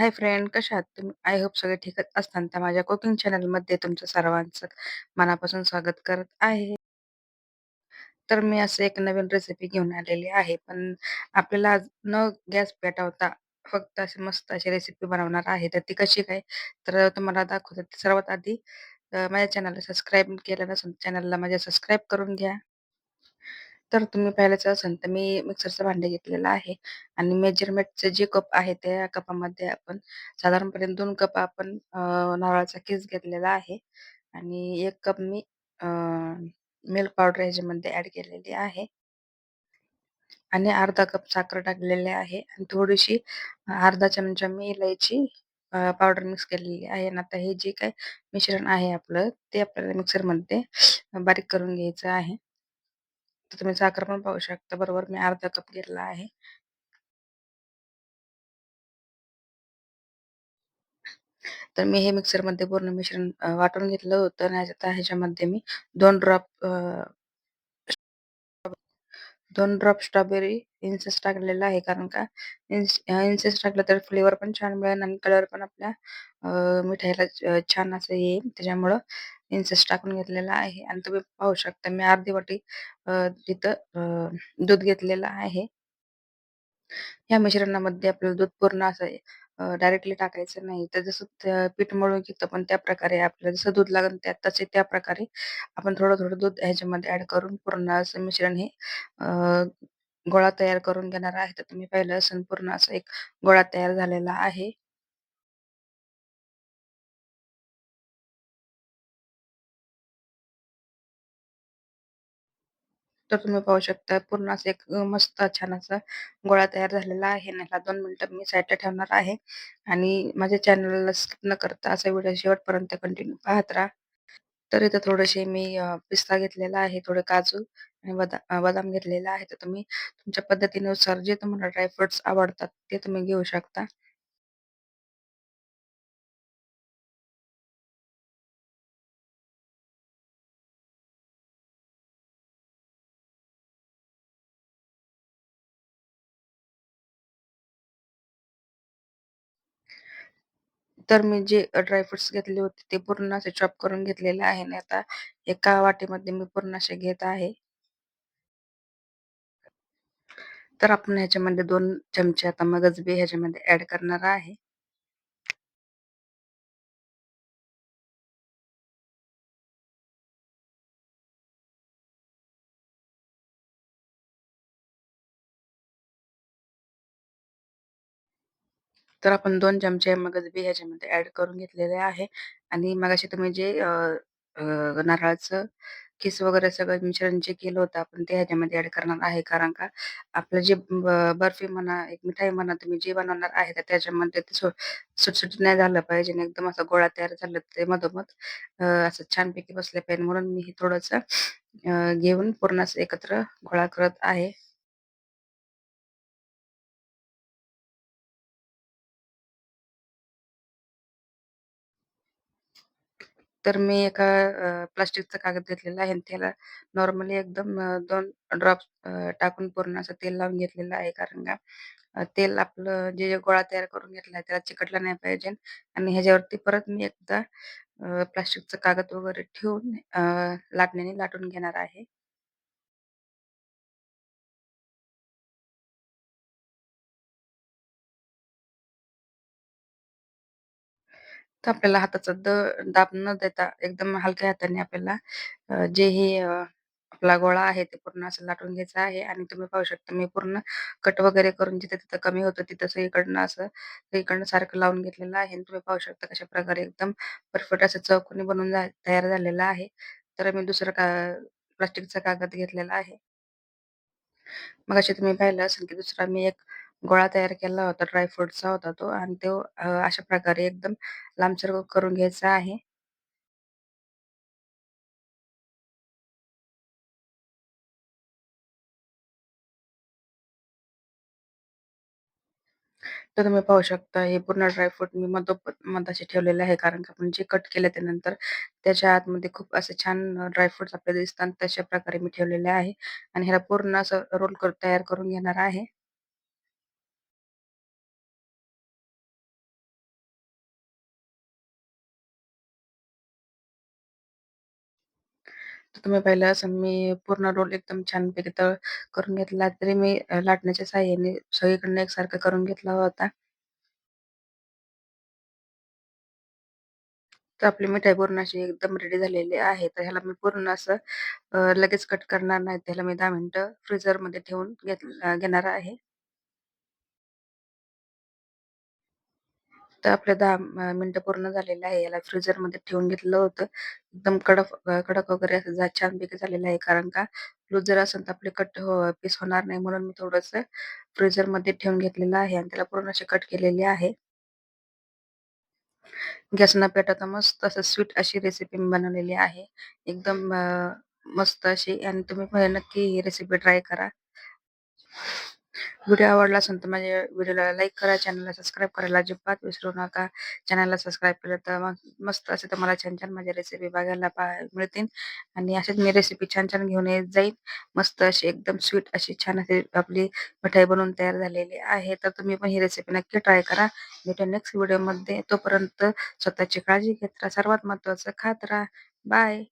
Hi friend कशा आहात तुम्ही? आय होप सगळे ठीक असताना तर माझ्या कुकिंग चॅनलमध्ये तुमचं सर्वांचं मनापासून स्वागत करत आहे. तर मी असं एक नवीन रेसिपी घेऊन आलेली आहे. पण आपल्याला आज न गॅस पेटवता फक्त अशी मस्त अशी रेसिपी बनवणार आहे. तर ती कशी काय? तर तुम्हाला दाखवते. सर्वात आधी माझ्या चॅनलला सबस्क्राईब केलं नसून चॅनलला माझ्या सबस्क्राईब करून घ्या. तर तुम्ही पाहिलंच असेल तर मी मिक्सरचं भांडे घेतलेलं आहे आणि मेजरमेंटचे जे कप आहे त्या कपामध्ये आपण साधारणपणे दोन कप आपण नारळाचा किस घेतलेला आहे आणि एक कप मी अ, मिल्क पावडर ह्याच्यामध्ये ऍड केलेली आहे आणि अर्धा कप साखर टाकलेली आहे आणि थोडीशी अर्धा चमचा मी इलायची पावडर मिक्स केलेली आहे आणि आता हे जे काही मिश्रण आहे आपलं ते आपल्याला मिक्सरमध्ये बारीक करून घ्यायचं आहे. तर तुम्ही साखर पण पाहू शकता. बरोबर मी अर्धा कप घेतला आहे. तर मी हे मिक्सरमध्ये पूर्ण मिश्रण वाटून घेतलं होतं आणि ह्याच्यामध्ये मी दोन ड्रॉप दोन ड्रॉप स्ट्रॉबेरी इन्सेस टाकलेला आहे. कारण का इन्सेस टाकलं तर फ्लेवर पण छान मिळेल आणि कलर पण आपल्या मिठाईला छान असं येईल. त्याच्यामुळं इन्सेस टाकून घेतलेला आहे आणि तुम्ही पाहू शकता मी अर्धी वाटी अ, तिथं अ, दूध घेतलेलं आहे. या मिश्रणामध्ये आपल्याला दूध पूर्ण असं डायरेक्टली टाकायचं नाही. तर जसं पीठ मळून घेतो पण त्या प्रकारे आपल्याला जसं दूध लागेल त्या तसे त्या प्रकारे आपण थोडं-थोडं दूध ह्याच्यामध्ये ऍड करून पूर्ण असं मिश्रण हे अ, गोळा तयार करून घेणार आहे. तर तुम्ही पाहिलं असेल पूर्ण असं एक गोळा तयार झालेला आहे. तर तुम्ही पाहू शकता पूर्ण असं एक मस्त छान असा गोळा तयार झालेला आहे आणि ह्याला दोन मिनिटं मी साईडला ठेवणार आहे आणि माझ्या चॅनलला स्किप न करता असा व्हिडिओ शेवटपर्यंत कंटिन्यू पाहत राहा. तर इथं थोडेसे मी पिस्ता घेतलेला आहे, थोडे काजू आणि बदा बदाम घेतलेला आहे. तर तुम्ही तुमच्या पद्धतीनुसार जे तुम्हाला ड्रायफ्रुट्स आवडतात ते तुम्ही घेऊ शकता. तर मी जे ड्राय फ्रुट्स घेतले होते ते पूर्ण असे चॉप करून घेतलेले आहे आणि आता एका वाटीमध्ये मी पूर्ण असे घेत आहे. तर आपण ह्याच्यामध्ये 2 चमचे आता मगज बी ह्याच्यामध्ये ऍड करणार आहे. तर आपण 2 चमचे मगज बी ह्याच्यामध्ये ॲड करून घेतलेले आहे आणि मगाशी तुम्ही जे अ, अ, नारळाचं किस वगैरे सगळं मिश्रण जे केलं होतं आपण ते ह्याच्यामध्ये ॲड करणार आहे. कारण का आपलं जे ब बर्फी म्हणा, एक मिठाई म्हणा तुम्ही जे बनवणार आहे तर त्याच्यामध्ये ते सु सुटसुटीत नाही झालं पाहिजे आणि एकदम असा गोळा तयार झाला ते मधोमध अ, असं छानपैकी बसलं पाहिजे म्हणून मी हे थोडंसं अ, घेऊन पूर्ण असं एकत्र गोळा करत आहे. तर मी एका अ, प्लास्टिकचा कागद घेतलेला आहे आणि त्याला नॉर्मली एकदम अ, 2 ड्रॉप्स अ, टाकून पूर्ण असं तेल लावून घेतलेलं आहे. कारण का अ, तेल आपलं जे जे गोळा तयार करून घेतला आहे त्याला चिकटला नाही पाहिजे आणि ह्याच्यावरती परत मी एकदा अ, प्लास्टिकचा कागद वगैरे ठेवून अ, लाटण्याने लाटून घेणार आहे. तर आपल्याला हाताचा द दाब न देता एकदम हलक्या हाताने आपल्याला अ, जे हे अ, आपला गोळा आहे ते पूर्ण असं लाटून घ्यायचा आहे आणि तुम्ही पाहू शकता मी पूर्ण कट वगैरे करून जिथे तिथं कमी होतं तिथं सगळीकडनं असं सगळीकडनं सारखं लावून घेतलेलं आहे आणि तुम्ही पाहू शकता कशा प्रकारे एकदम परफेक्ट असं चौकोनी बनून जा तयार झालेला आहे. तर मी दुसरं का प्लास्टिकचा कागद घेतलेला आहे. मगाशी तुम्ही पाहिलं असेल की दुसरा मी एक गोळा तयार केला होता ड्रायफ्रुटचा होता तो आणि तो अ, अशा प्रकारे एकदम लांबसर करून घ्यायचा आहे. तर तुम्ही पाहू शकता हे पूर्ण ड्रायफ्रूट मी मधोमध मधाशी ठेवलेले आहे. कारण की आपण जे कट केले त्यानंतर त्याच्या आतमध्ये खूप असे छान अ, ड्रायफ्रुट्स आपल्याला दिसतात. तशा प्रकारे मी ठेवलेले आहे आणि ह्याला पूर्ण असं रोल कर तयार करून घेणार आहे. तर तुम्ही पाहिलं असेल मी पूर्ण रोल एकदम छानपैकी तळ करून घेतला. तरी मी अ, लाटण्याच्या साहाय्याने सगळीकडनं एकसारखा करून घेतला होता. तर आपली मिठाई पूर्ण अशी एकदम रेडी झालेली आहे. तर ह्याला मी पूर्ण असं अ, लगेच कट करणार नाही. त्याला मी 10 मिनिटं फ्रीझरमध्ये ठेवून घेत घेणार आहे. फक्त आपल्या दहा मिनिटं पूर्ण झालेले आहे. याला फ्रीजरमध्ये ठेवून घेतलं होतं. एकदम कडक कडक वगैरे असं छान छानपैकी झालेलं आहे. कारण का लूज जर असेल तर आपले कट हो पीस होणार नाही म्हणून मी थोडस फ्रीजरमध्ये ठेवून घेतलेलं आहे आणि त्याला पूर्ण असे कट केलेले आहे. गॅस न पेटवता मस्त असं स्वीट अशी रेसिपी मी बनवलेली आहे. एकदम मस्त अशी आणि तुम्ही हो, नक्की ही रेसिपी ट्राय करा. व्हिडिओ आवडला असेल तर माझ्या व्हिडिओला लाईक करा, चॅनलला सबस्क्राईब करायला अजिबात विसरू नका. चॅनलला सबस्क्राईब केलं तर मग मस्त असे तुम्हाला छान-छान माझ्या रेसिपी बघायला पा मिळतील आणि अशीच मी रेसिपी छान-छान घेऊन येत जाईल. मस्त अशी एकदम स्वीट अशी छान अशी आपली मिठाई बनवून तयार झालेली आहे. तर तुम्ही पण ही रेसिपी नक्की ट्राय करा. भेटू नेक्स्ट व्हिडिओमध्ये. तोपर्यंत स्वतःची काळजी घेत राहा. सर्वात महत्वाचं खात राहा. बाय.